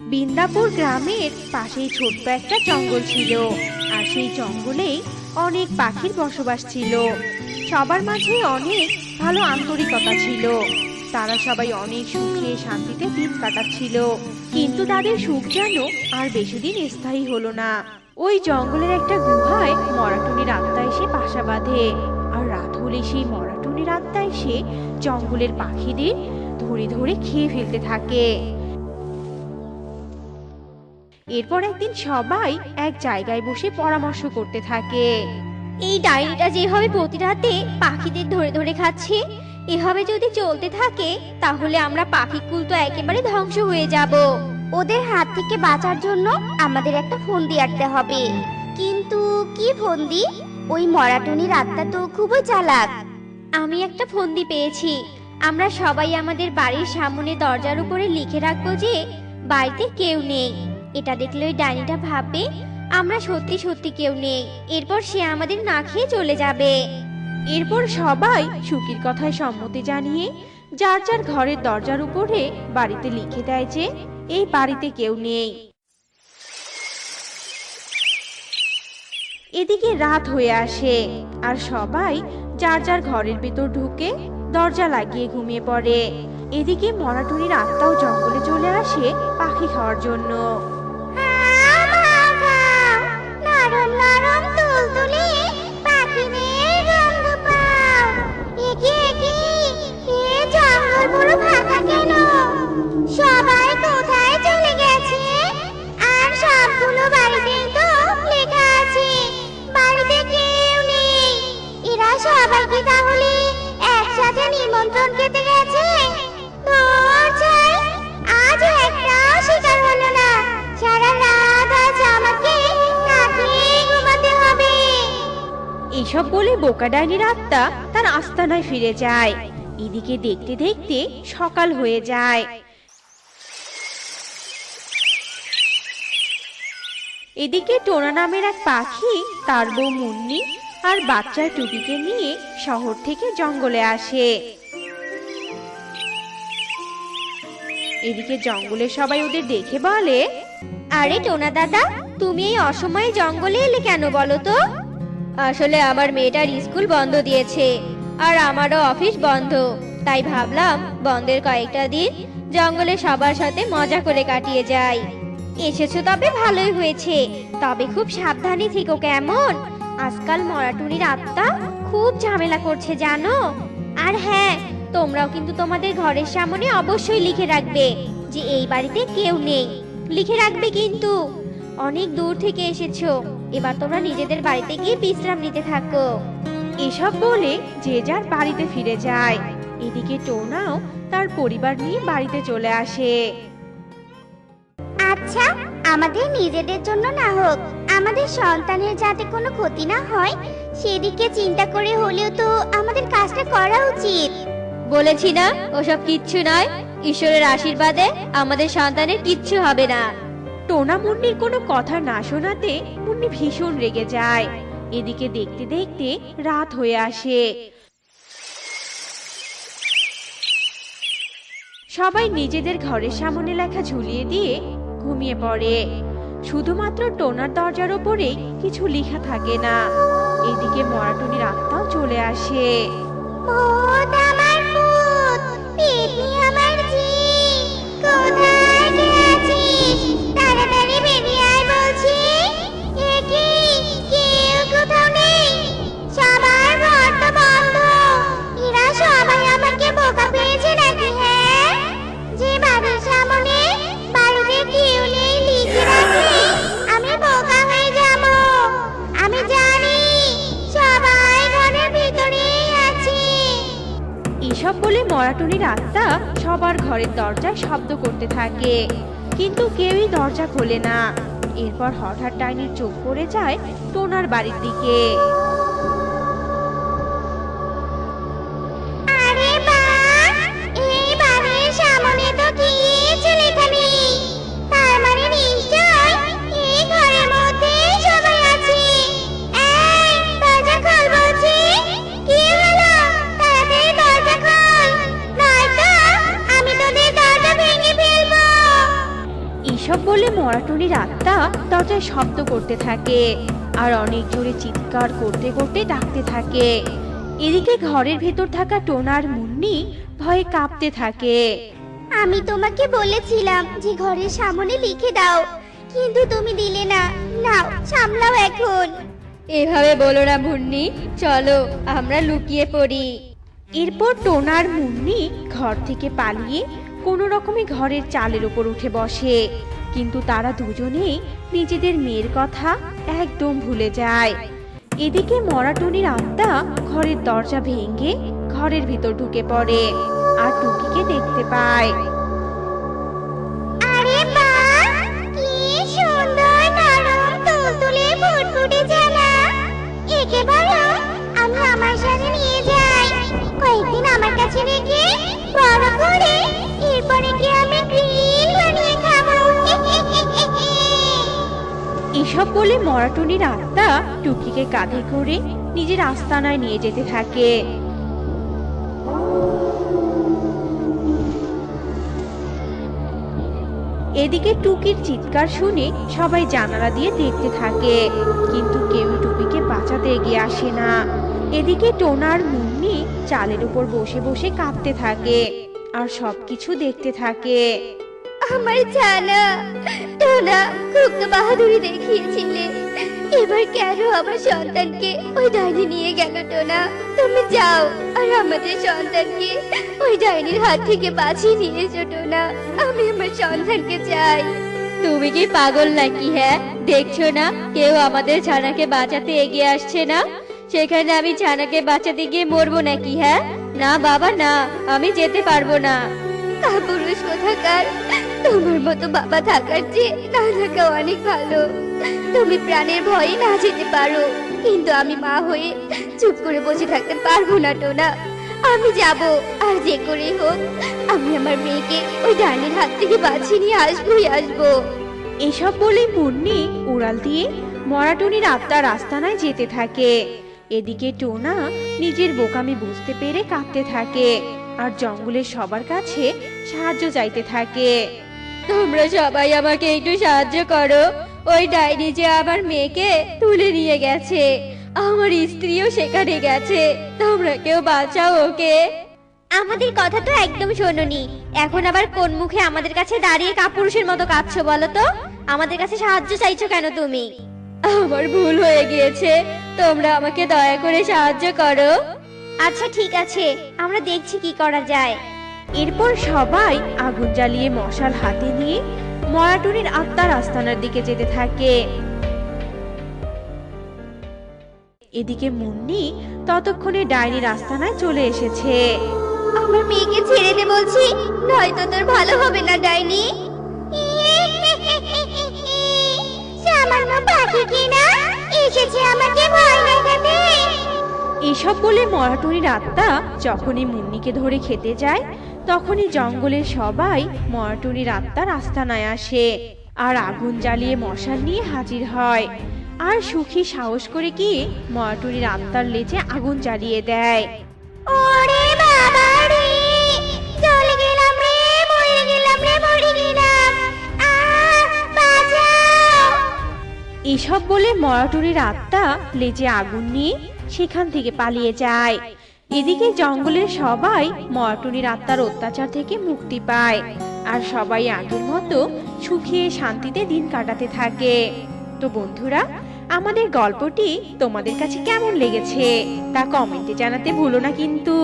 বিন্দাপুর গ্রামের পাশেই ছোট্ট একটা জঙ্গল ছিল, আর সেই জঙ্গলেই অনেক পাখির বসবাস ছিল। সবার মাঝে অনেক ভালো আন্তরিকতা ছিল। তারা সবাই অনেক সুখে শান্তিতে দিন কাটাচ্ছিল। কিন্তু তাদের সুখ যেন আর বেশি দিন স্থায়ী হলো না। ওই জঙ্গলের একটা গুহায় মরাটুনির আত্মা এসে বাসা বাঁধে, আর রাত হলে সেই মরাটুনির আত্মা এসে জঙ্গলের পাখিদের ধরে ধরে খেয়ে ফেলতে থাকে। এরপর একদিন সবাই এক জায়গায় বসে পরামর্শ করতে থাকে। এই ডায়েরিটা যেভাবে প্রতি রাতে পাখিদের ধরে ধরে খাচ্ছে, এভাবে যদি চলতে থাকে, তাহলে আমরা পাখিকুল তো একেবারে ধ্বংস হয়ে যাব। ওদের হাত থেকে বাঁচার জন্য আমাদের একটা ফন্দি আঁকতে হবে। কিন্তু কি ফন্দি? ওই মরাটনির আত্মা তো খুবই চালাক। আমি একটা ফন্দি পেয়েছি। আমরা সবাই আমাদের বাড়ির সামনে দরজার উপরে লিখে রাখব যে, বাড়িতে কেউ নেই। এটা দেখলে ওই ডাইনিটা ভাববে, আমরা সত্যি সত্যি কেউ নেই। এরপর সে আমাদের না খেয়ে চলে যাবে। এরপর সবাই সুখীর কথায় সম্মতি জানিয়ে যার যার ঘরের দরজার উপরে বাড়িতে লিখে দেয় যে, এই বাড়িতে কেউ নেই। এদিকে রাত হয়ে আসে, আর সবাই যার যার ঘরের ভেতর ঢুকে দরজা লাগিয়ে ঘুমিয়ে পড়ে। এদিকে মরাটুনির আত্মাও জঙ্গলে চলে আসে পাখি খাওয়ার জন্য। এসব বলে বোকা ডাইনির আত্মা তার আস্তানায় ফিরে যায়। এদিকে দেখতে দেখতে সকাল হয়ে যায়। এদিকে টোনা নামের এক পাখি তার বউ মুন্নি আর বাচ্চা টুপিকে নিয়ে শহর থেকে জঙ্গলে আসে। এদিকে জঙ্গলে সবাই ওদের দেখে বলে, আরে টোনা দাদা, তুমি এই অসময়ে জঙ্গলে এলে কেন বলো তো? আসলে আমার মেয়েটার স্কুল বন্ধ দিয়েছে, আর আমারও অফিস বন্ধ। তাই ভাবলাম, বন্ধের কয়েকটা দিন জঙ্গলে সবার সাথে মজা করে কাটিয়ে যাই। এসেছ তবে ভালোই হয়েছে, তবে খুব সাবধানে থেকো কেমন? আজকাল মরাটুনির আত্মা খুব ঝামেলা করছে, জানো? আর হ্যাঁ তোমরাও কিন্তু তোমাদের ঘরের সামনে অবশ্যই লিখে রাখবে যে এই বাড়িতে কেউ নেই। লিখে রাখবে কিন্তু। অনেক দূর থেকে এসেছ। এবার তোমরা নিজেদের বাড়িতে গিয়ে বিশ্রাম নিতে থাকো। এসব বলে যে যার বাড়িতে ফিরে যায়। এদিকে টোনাও তার পরিবার নিয়ে বাড়িতে চলে আসে। আচ্ছা আমাদের নিজেদের জন্য না হোক আমাদের সন্তানের যাতে কোনো ক্ষতি না হয় সেদিকে চিন্তা করে হলেও তো আমাদের কাজটা করা উচিত। বলেছি না ওসব কিচ্ছু নয়। ঈশ্বরের আশীর্বাদে আমাদের সন্তানের কিচ্ছু হবে না। টোনা মুন্নির কোনো কথা না শোনাতে মুন্নি ভীষণ রেগে যায়। এদিকে দেখতে দেখতে রাত হয়ে আসে। সবাই নিজেদের ঘরের সামনে লেখা ঝুলিয়ে দিয়ে ঘুমিয়ে পড়ে। শুধুমাত্র টোনার দরজার ওপরে কিছু লেখা থাকে না। এদিকে মরাটুনির আত্মাও চলে আসে। আমার আমার কোথায় বলে মরাটুনির আত্মা সবার ঘরের দরজায় শব্দ করতে থাকে। কিন্তু কেউই দরজা খোলে না। এরপর হঠাৎ ডাইনির চোখ পড়ে যায় টোনার বাড়ির দিকে। মরাটুনির আত্মা দরজায় শব্দ করতে থাকে আর অনেক জোরে চিৎকার করতে করতে ডাকতে থাকে। এদিকে ঘরের ভেতর থাকা টোনার মুন্নি ভয়ে কাঁপতে থাকে। আমি তোমাকে বলেছিলাম যে ঘরের সামনে লিখে দাও কিন্তু তুমি দিলে না। নাও সামলাও এখন। এভাবে বলো না মুন্নি চলো আমরা লুকিয়ে পড়ি। এরপর টোনার মুন্নি ঘর থেকে পালিয়ে কোনো রকমে ঘরের চালের উপর উঠে বসে। কিন্তু তারা দুজনেই নিজেদের মেয়ের কথা একদম ভুলে যায়। এদিকে মরাটুনির আত্মা ঘরের দরজা ভেঙে ঘরের ভিতর ঢুকে পড়ে আর টুকিকে দেখতে পায়। আমার আমার কাছে রেখে বড় এসব বলে মরাটুনির আত্মা টুকিকে কাঁধে করে নিজের আস্তানায় নিয়ে যেতে থাকে। এদিকে টুকির চিৎকার শুনে সবাই জানালা দিয়ে দেখতে থাকে, কিন্তু কেউ টুকিকে বাঁচাতে এগিয়ে আসে না। এদিকে টোনার মুন্নি চালের উপর বসে বসে কাঁদতে থাকে আর সবকিছু দেখতে থাকে। আমার জানা টোনা খুব বাহাদুরি দেখিয়েছিলে। এবার কেন আমার সন্তানকে ওই ডাইনি নিয়ে গেল টোনা? তুমি যাও, আর আমাদের সন্তানকে ওই ডাইনির হাত থেকে বাঁচিয়ে নিয়ে এসো টোনা। আমি আমার সন্তানকে চাই। তুমি কি পাগল নাকি হ্যাঁ? দেখছ না, কেউ আমাদের ছানাকে বাঁচাতে এগিয়ে আসছে না? সেখানে আমি ছানাকে বাঁচাতে গিয়ে মরবো নাকি হ্যাঁ? না, বাবা, না, আমি যেতে পারব না। কাপুরুষ কোথাকার? তোমার মতো বাবা থাকার চেয়ে না থাকা অনেক ভালো। তুমি প্রাণের ভয়ে না যেতে পারো, কিন্তু আমি মা হয়ে চুপ করে বসে থাকতে পারব না, টোনা। আমি যাব, আর যে করে হোক, আমি আমার মেয়েকে ওই ডাইনির হাত থেকে বাঁচিয়ে নিয়ে আসবোই আসব। এসব বলে মুন্নি উড়াল দিয়ে মরাটুনির আত্মার আস্তানায় যেতে থাকে। এদিকে টোনা নিজের বোকামি বুঝতে পেরে কাঁদতে থাকে। আর জঙ্গলের সবার কাছে সাহায্য চাইতে থাকে। তোমরা সবাই আমাকে একটু সাহায্য করো। ওই ডাইনি যে আমার মেয়েকে তুলে নিয়ে গেছে আমার স্ত্রীও সেখানে গেছে। তোমরা কেউ বাঁচাও ওকে। আমাদের কথা তো একদম শোনোনি। এখন আবার কোন মুখে আমাদের কাছে দাঁড়িয়ে কাপুরুষের মতো কাঁদছো বলো তো? আমাদের কাছে সাহায্য চাইছো কেন তুমি? আমার ভুল হয়ে গিয়েছে। তোমরা আমাকে দয়া করে সাহায্য করো। আচ্ছা ঠিক আছে। আমরা দেখছি কি করা যায়। এরপর সবাই আগুন জ্বালিয়ে মশাল হাতে নিয়ে মরাটুনির আত্মার আস্তানার দিকে যেতে থাকে। এদিকে মুন্নি ততক্ষণে ডাইনির আস্তানায় চলে এসেছে। আমার মেয়েকে ছেড়ে দে বলছি, নয়তো তোর ভালো হবে না, ডাইনি। সামান্য পাখি কিনা, এসেছে আমাকে ভয় দেখাতে। এসব বলে মরাটুনির আত্মা যখনই মুন্নিকে ধরে খেতে যায় তখনই জঙ্গলের সবাই মরাটুনির আত্মার আস্তানায় আসে আর আগুন জ্বালিয়ে মশাল নিয়ে হাজির হয়। আর সুখী সাহস করে গিয়ে মরাটুনির আত্মার লেজে আগুন জ্বালিয়ে দেয়। ওরে বাবা রে! চলে গেলাম রে মরে গেলাম রে মরে গেলাম। এসব বলে মরাটুরির আত্মা লেজে আগুন নিয়ে সেখান থেকে পালিয়ে যায়। এদিকে জঙ্গলের সবাই মরাটুরির আত্মার অত্যাচার থেকে মুক্তি পায়। আর সবাই আগের মতো সুখিয়ে শান্তিতে দিন কাটাতে থাকে। তো বন্ধুরা, আমাদের গল্পটি তোমাদের কাছে কেমন লেগেছে তা কমেন্টে জানাতে ভুলো না কিন্তু।